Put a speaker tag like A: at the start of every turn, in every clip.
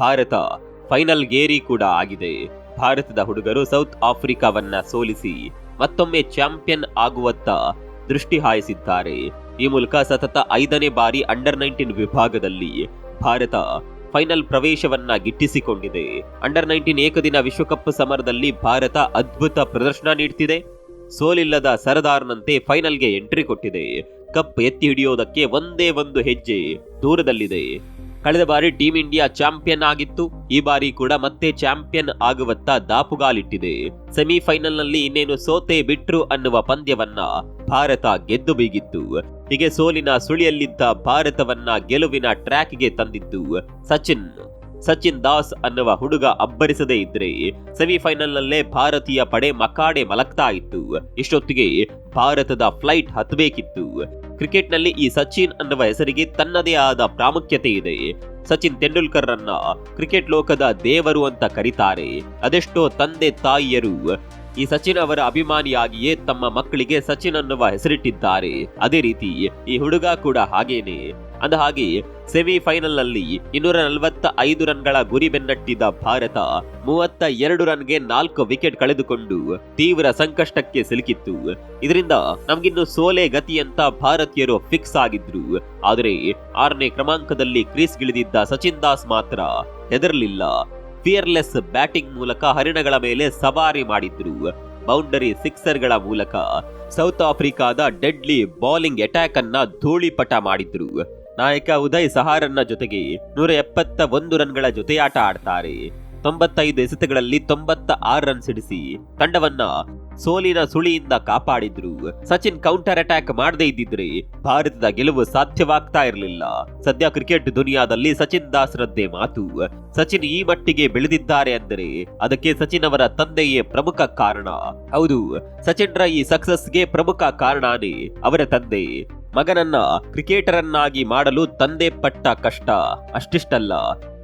A: Bharat final ಗೇರಿ ಕೂಡ ಆಗಿದೆ. ಭಾರತದ ಹುಡುಗರು ಸೌತ್ ಆಫ್ರಿಕಾವನ್ನ ಸೋಲಿಸಿ ಮತ್ತೊಮ್ಮೆ ಚಾಂಪಿಯನ್ ಆಗುವತ್ತ ದೃಷ್ಟಿ ಹಾಯಿಸಿದ್ದಾರೆ. ಈ ಮೂಲಕ ಸತತ ಐದನೇ ಬಾರಿ ಅಂಡರ್ ನೈನ್ಟೀನ್ ವಿಭಾಗದಲ್ಲಿ ಭಾರತ ಫೈನಲ್ ಪ್ರವೇಶವನ್ನ ಗಿಟ್ಟಿಸಿಕೊಂಡಿದೆ. ಅಂಡರ್ ನೈನ್ಟೀನ್ ಏಕದಿನ ವಿಶ್ವಕಪ್ ಸಮರದಲ್ಲಿ ಭಾರತ ಅದ್ಭುತ ಪ್ರದರ್ಶನ ನೀಡ್ತಿದೆ. ಸೋಲಿಲ್ಲದ ಸರದಾರ್ನಂತೆ ಫೈನಲ್ಗೆ ಎಂಟ್ರಿ ಕೊಟ್ಟಿದೆ. ಕಪ್ ಎತ್ತಿ ಹಿಡಿಯೋದಕ್ಕೆ ಒಂದೇ ಒಂದು ಹೆಜ್ಜೆ ದೂರದಲ್ಲಿದೆ. ಕಳೆದ ಬಾರಿ ಟೀಂ ಇಂಡಿಯಾ ಚಾಂಪಿಯನ್ ಆಗಿತ್ತು. ಈ ಬಾರಿ ಕೂಡ ಮತ್ತೆ ಚಾಂಪಿಯನ್ ಆಗುವತ್ತ ದಾಪುಗಾಲಿಟ್ಟಿದೆ. ಸೆಮಿಫೈನಲ್ನಲ್ಲಿ ಇನ್ನೇನು ಸೋತೆ ಬಿಟ್ರು ಅನ್ನುವ ಪಂದ್ಯವನ್ನ ಭಾರತ ಗೆದ್ದು ಬೀಗಿತ್ತು. ಹೀಗೆ ಸೋಲಿನ ಸುಳಿಯಲ್ಲಿದ್ದ ಭಾರತವನ್ನ ಗೆಲುವಿನ ಟ್ರ್ಯಾಕ್ಗೆ ತಂದಿದ್ದು ಸಚಿನ್ ಸಚಿನ್ ದಾಸ್ ಅನ್ನುವ ಹುಡುಗ ಅಬ್ಬರಿಸದೇ ಇದ್ರೆ ಸೆಮಿಫೈನಲ್ನಲ್ಲೇ ಭಾರತೀಯ ಪಡೆ ಮಕಾಡೆ ಮಲಗ್ತಾ ಇತ್ತು. ಇಷ್ಟೊತ್ತಿಗೆ ಭಾರತದ ಫ್ಲೈಟ್ ಹತ್ತಬೇಕಿತ್ತು ಕ್ರಿಕೆಟ್ನಲ್ಲಿ ಈ ಸಚಿನ್ ಅನ್ನುವ ಹೆಸರಿಗೆ ತನ್ನದೇ ಆದ ಪ್ರಾಮುಖ್ಯತೆ ಇದೆ. ಸಚಿನ್ ತೆಂಡೂಲ್ಕರ್ ರನ್ನ ಕ್ರಿಕೆಟ್ ಲೋಕದ ದೇವರು ಅಂತ ಕರೀತಾರೆ. ಅದೆಷ್ಟೋ ತಂದೆ ತಾಯಿಯರು ಈ ಸಚಿನ್ ಅವರ ಅಭಿಮಾನಿಯಾಗಿಯೇ ತಮ್ಮ ಮಕ್ಕಳಿಗೆ ಸಚಿನ್ ಅನ್ನುವ ಹೆಸರಿಟ್ಟಿದ್ದಾರೆ. ಅದೇ ರೀತಿ ಈ ಹುಡುಗ ಕೂಡ ಹಾಗೇನೆ. ಅಂದ ಹಾಗೆ ಸೆಮಿಫೈನಲ್ನಲ್ಲಿ ಇನ್ನೂರ ನಲವತ್ತ ಐದು ರನ್ಗಳ ಗುರಿ ಬೆನ್ನಟ್ಟಿದ ಭಾರತ ಮೂವತ್ತ ಎರಡು ರನ್ಗೆ ನಾಲ್ಕು ವಿಕೆಟ್ ಕಳೆದುಕೊಂಡು ತೀವ್ರ ಸಂಕಷ್ಟಕ್ಕೆ ಸಿಲುಕಿತ್ತು. ಇದರಿಂದ ನಮಗಿನ್ನು ಸೋಲೆ ಗತಿ ಅಂತ ಭಾರತೀಯರು ಫಿಕ್ಸ್ ಆಗಿದ್ರು. ಆದರೆ ಆರನೇ ಕ್ರಮಾಂಕದಲ್ಲಿ ಕ್ರೀಸ್ಗಿಳಿದಿದ್ದ ಸಚಿನ್ ದಾಸ್ ಮಾತ್ರ ಹೆದರಲಿಲ್ಲ. ಫಿಯರ್ಲೆಸ್ ಬ್ಯಾಟಿಂಗ್ ಮೂಲಕ ಹರಿಣಗಳ ಮೇಲೆ ಸವಾರಿ ಮಾಡಿದ್ರು. ಬೌಂಡರಿ ಸಿಕ್ಸರ್ಗಳ ಮೂಲಕ ಸೌತ್ ಆಫ್ರಿಕಾದ ಡೆಡ್ಲಿ ಬೌಲಿಂಗ್ ಅಟ್ಯಾಕ್ ಅನ್ನ ಧೂಳಿಪಟ ಮಾಡಿದ್ರು. ನಾಯಕ ಉದಯ್ ಸಹಾರನ್ನ ಜೊತೆಗೆ ನೂರ ಎಪ್ಪತ್ತ ಒಂದು ರನ್ಗಳ ಜೊತೆಯಾಟ ಆಡ್ತಾರೆ. ತೊಂಬತ್ತೈದು ಎಸೆತಗಳಲ್ಲಿ ತೊಂಬತ್ತ ಆರು ರನ್ ಸಿಡಿಸಿ ತಂಡವನ್ನ ಸೋಲಿನ ಸುಳಿಯಿಂದ ಕಾಪಾಡಿದ್ರು. ಸಚಿನ್ ಕೌಂಟರ್ ಅಟ್ಯಾಕ್ ಮಾಡದೇ ಇದ್ದಿದ್ರೆ ಭಾರತದ ಗೆಲುವು ಸಾಧ್ಯವಾಗ್ತಾ ಇರಲಿಲ್ಲ. ಸದ್ಯ ಕ್ರಿಕೆಟ್ ದುನಿಯಾದಲ್ಲಿ ಸಚಿನ್ ದಾಸ್ರದ್ದೇ ಮಾತು. ಸಚಿನ್ ಈ ಮಟ್ಟಿಗೆ ಬೆಳೆದಿದ್ದಾರೆ ಅಂದರೆ ಅದಕ್ಕೆ ಸಚಿನ್ ಅವರ ತಂದೆಯೇ ಪ್ರಮುಖ ಕಾರಣ. ಹೌದು ಸಚಿನ್ ರ ಈ ಸಕ್ಸಸ್ಗೆ ಪ್ರಮುಖ ಕಾರಣನೇ ಅವರ ತಂದೆ. ಮಗನನ್ನ ಕ್ರಿಕೆಟರನ್ನಾಗಿ ಮಾಡಲು ತಂದೆ ಪಟ್ಟ ಕಷ್ಟ. ಅಷ್ಟಿಷ್ಟಲ್ಲ.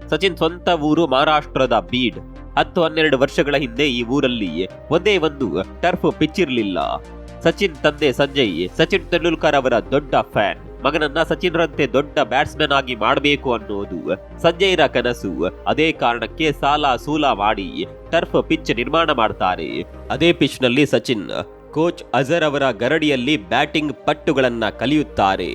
A: ಸಚಿನ್ ಸ್ವಂತ ಊರು ಮಹಾರಾಷ್ಟ್ರದ ಬೀಡ್. ಹತ್ತು ಹನ್ನೆರಡು ವರ್ಷಗಳ ಹಿಂದೆ ಈ ಊರಲ್ಲಿ ಒಂದೇ ಒಂದು ಟರ್ಫ್ ಪಿಚ್ ಇರಲಿಲ್ಲ ಸಚಿನ್ ತಂದೆ ಸಂಜಯ್, ಸಚಿನ್ ತೆಂಡೂಲ್ಕರ್ ಅವರ ದೊಡ್ಡ ಫ್ಯಾನ್. ಮಗನನ್ನ ಸಚಿನ್ರಂತೆ ದೊಡ್ಡ ಬ್ಯಾಟ್ಸ್ಮನ್ ಆಗಿ ಮಾಡಬೇಕು ಅನ್ನೋದು ಸಂಜಯ್ರ ಕನಸು. ಅದೇ ಕಾರಣಕ್ಕೆ ಸಾಲ ಸೂಲ ಮಾಡಿ ಟರ್ಫ್ ಪಿಚ್ ನಿರ್ಮಾಣ ಮಾಡ್ತಾರೆ. ಅದೇ ಪಿಚ್ನಲ್ಲಿ ಸಚಿನ್ ಕೋಚ್ ಅಜರ್ ಅವರ ಗರಡಿಯಲ್ಲಿ ಬ್ಯಾಟಿಂಗ್ ಪಟ್ಟುಗಳನ್ನ ಕಲಿಯುತ್ತಾರೆ.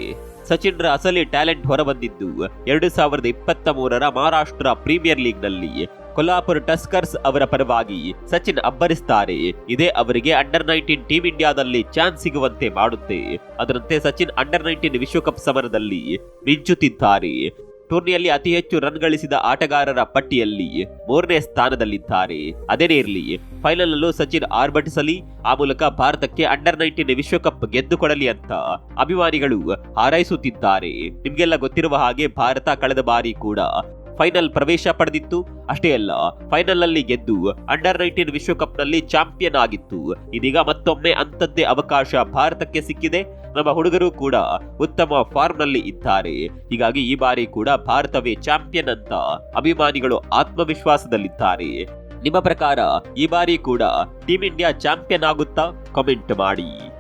A: ಸಚಿನ್ರ ಅಸಲಿ ಟ್ಯಾಲೆಂಟ್ ಹೊರಬಂದಿದ್ದು ಎರಡು ಸಾವಿರದ ಇಪ್ಪತ್ತ ಮೂರರ ಮಹಾರಾಷ್ಟ್ರ ಪ್ರೀಮಿಯರ್ ಲೀಗ್ನಲ್ಲಿ ಕೊಲ್ಹಾಪುರ್ ಟಸ್ಕರ್ಸ್ ಅವರ ಪರವಾಗಿ ಸಚಿನ್ ಅಬ್ಬರಿಸ್ತಾರೆ. ಇದೇ ಅವರಿಗೆ ಅಂಡರ್ ನೈನ್ಟೀನ್ ಟೀಮ್ ಇಂಡಿಯಾದಲ್ಲಿ ಚಾನ್ಸ್ ಸಿಗುವಂತೆ ಮಾಡುತ್ತೆ. ಅದರಂತೆ ಸಚಿನ್ ಅಂಡರ್ ನೈನ್ಟೀನ್ ವಿಶ್ವಕಪ್ ಸಮರದಲ್ಲಿ ಮಿಂಚುತ್ತಿದ್ದಾರೆ. ಟೂರ್ನಿಯಲ್ಲಿ ಅತಿ ಹೆಚ್ಚು ರನ್ ಗಳಿಸಿದ ಆಟಗಾರರ ಪಟ್ಟಿಯಲ್ಲಿ ಮೂರನೇ ಸ್ಥಾನದಲ್ಲಿದ್ದಾರೆ. ಅದೇನೇ ಇರಲಿ ಫೈನಲ್ ಅಲ್ಲೂ ಸಚಿನ್ ಆರ್ಭಟಿಸಲಿ, ಆ ಮೂಲಕ ಭಾರತಕ್ಕೆ ಅಂಡರ್ ನೈನ್ಟೀನ್ ವಿಶ್ವಕಪ್ ಗೆದ್ದುಕೊಡಲಿ ಅಂತ ಅಭಿಮಾನಿಗಳು ಹಾರೈಸುತ್ತಿದ್ದಾರೆ. ನಿಮ್ಗೆಲ್ಲ ಗೊತ್ತಿರುವ ಹಾಗೆ ಭಾರತ ಕಳೆದ ಬಾರಿ ಕೂಡ ಫೈನಲ್ ಪ್ರವೇಶ ಪಡೆದಿತ್ತು. ಅಷ್ಟೇ ಅಲ್ಲ ಫೈನಲ್ ಅಲ್ಲಿ ಗೆದ್ದು ಅಂಡರ್ ನೈನ್ಟೀನ್ ವಿಶ್ವಕಪ್ನಲ್ಲಿ ಚಾಂಪಿಯನ್ ಆಗಿತ್ತು. ಇದೀಗ ಮತ್ತೊಮ್ಮೆ ಅಂತದ್ದೇ ಅವಕಾಶ ಭಾರತಕ್ಕೆ ಸಿಕ್ಕಿದೆ. ನಮ್ಮ ಹುಡುಗರು ಕೂಡ ಉತ್ತಮ ಫಾರ್ಮ್ನಲ್ಲಿ ಇದ್ದಾರೆ. ಹೀಗಾಗಿ ಈ ಬಾರಿ ಕೂಡ ಭಾರತವೇ ಚಾಂಪಿಯನ್ ಅಂತ ಅಭಿಮಾನಿಗಳು ಆತ್ಮವಿಶ್ವಾಸದಲ್ಲಿದ್ದಾರೆ. ನಿಮ್ಮ ಪ್ರಕಾರ ಈ ಬಾರಿ ಕೂಡ ಟೀಮ್ ಇಂಡಿಯಾ ಚಾಂಪಿಯನ್ ಆಗುತ್ತಾ? ಕಮೆಂಟ್ ಮಾಡಿ.